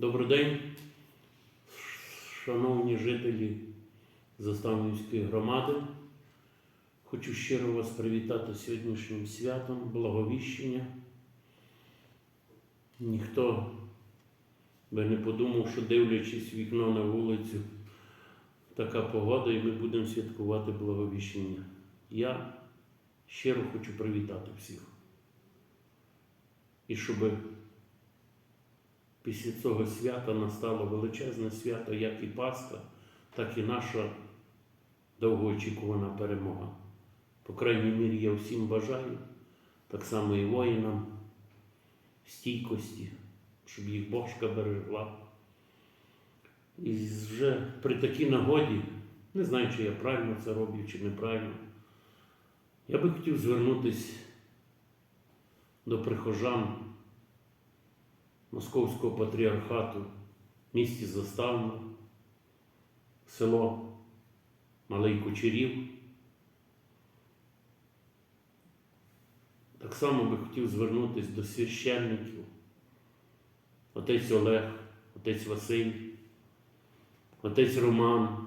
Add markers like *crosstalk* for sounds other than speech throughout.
Добрий день, шановні жителі Заставнівської громади. Хочу щиро вас привітати сьогоднішнім святом, благовіщення. Ніхто би не подумав, що дивлячись вікно на вулицю, така погода, і ми будемо святкувати благовіщення. Я щиро хочу привітати всіх. І щоб після цього свята настало величезне свято, як і Пасха, так і наша довгоочікувана перемога. По крайній мірі, я всім бажаю, так само і воїнам, стійкості, щоб їх Божка берегла. І вже при такій нагоді, не знаю, чи я правильно це роблю, чи неправильно, я би хотів звернутися до прихожан Московського патріархату місті Заставно, село Малий Кучерів. Так само би хотів звернутися до священників, отець Олег, отець Василь, отець Роман.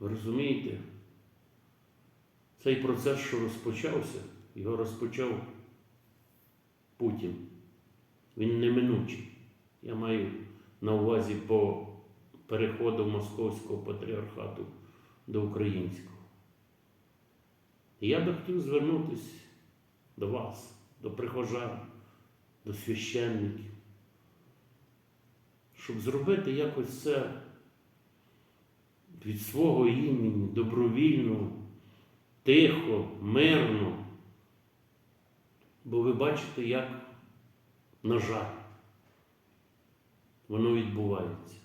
Ви розумієте, цей процес, що розпочався, його розпочав Путін. Він неминучий. Я маю на увазі по переходу Московського патріархату до українського. І я би хотів звернутися до вас, до прихожан, до священників, щоб зробити якось це від свого імені, добровільно, тихо, мирно. Бо ви бачите, як, на жаль, воно відбувається.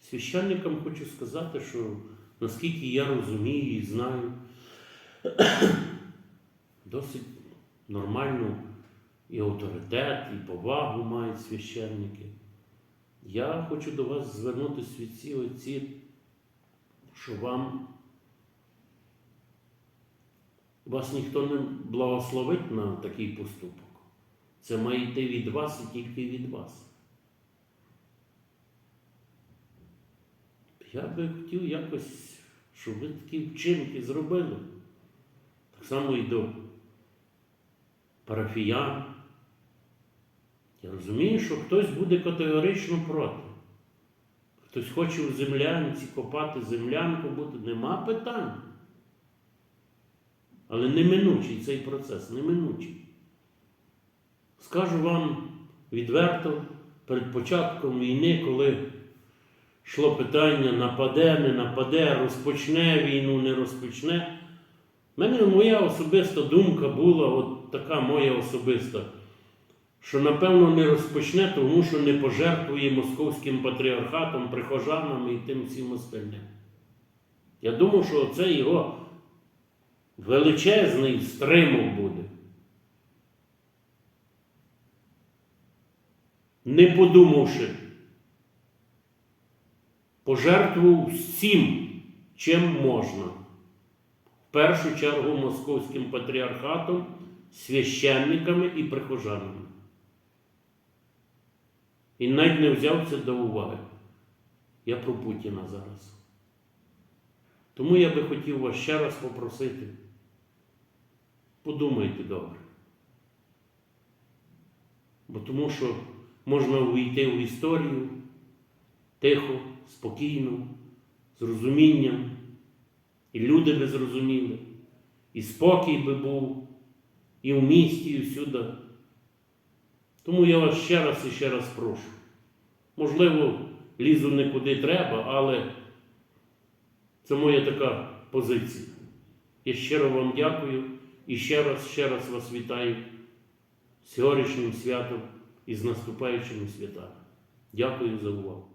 Священникам хочу сказати, що наскільки я розумію і знаю, *clears throat* досить нормальну і авторитет, і повагу мають священники. Я хочу до вас звернутися від ці отці, що вам вас ніхто не благословить на такий поступок. Це має йти від вас і тільки від вас. Я би хотів якось, щоб ви такі вчинки зробили. Так само і до парафіян. Я розумію, що хтось буде категорично проти. Хтось хоче у землянці копати землянку, бути, нема питань. Але неминучий цей процес, неминучий. Скажу вам відверто, перед початком війни, коли йшло питання, нападе, не нападе, розпочне війну, не розпочне. У мене моя особиста думка була, от така моя особиста, що напевно не розпочне, тому що не пожертвує московським патріархатом, прихожанами і тим всім остальним. Я думав, що це його величезний стримок буде. Не подумавши, пожертвував всім, чим можна. В першу чергу московським патріархатом, священниками і прихожанами. І навіть не взяв це до уваги. Я про Путіна зараз. Тому я би хотів вас ще раз попросити. Подумайте добре. Бо тому що можна увійти в історію тихо, спокійно, з розумінням, і люди би зрозуміли, і спокій би був, і в місті, і всюди. Тому я вас ще раз і ще раз прошу. Можливо, лізу не куди треба, але це моя така позиція. Я щиро вам дякую і ще раз, ще раз вас вітаю з сьогоднішнім святом і з наступаючими святами. Дякую за увагу.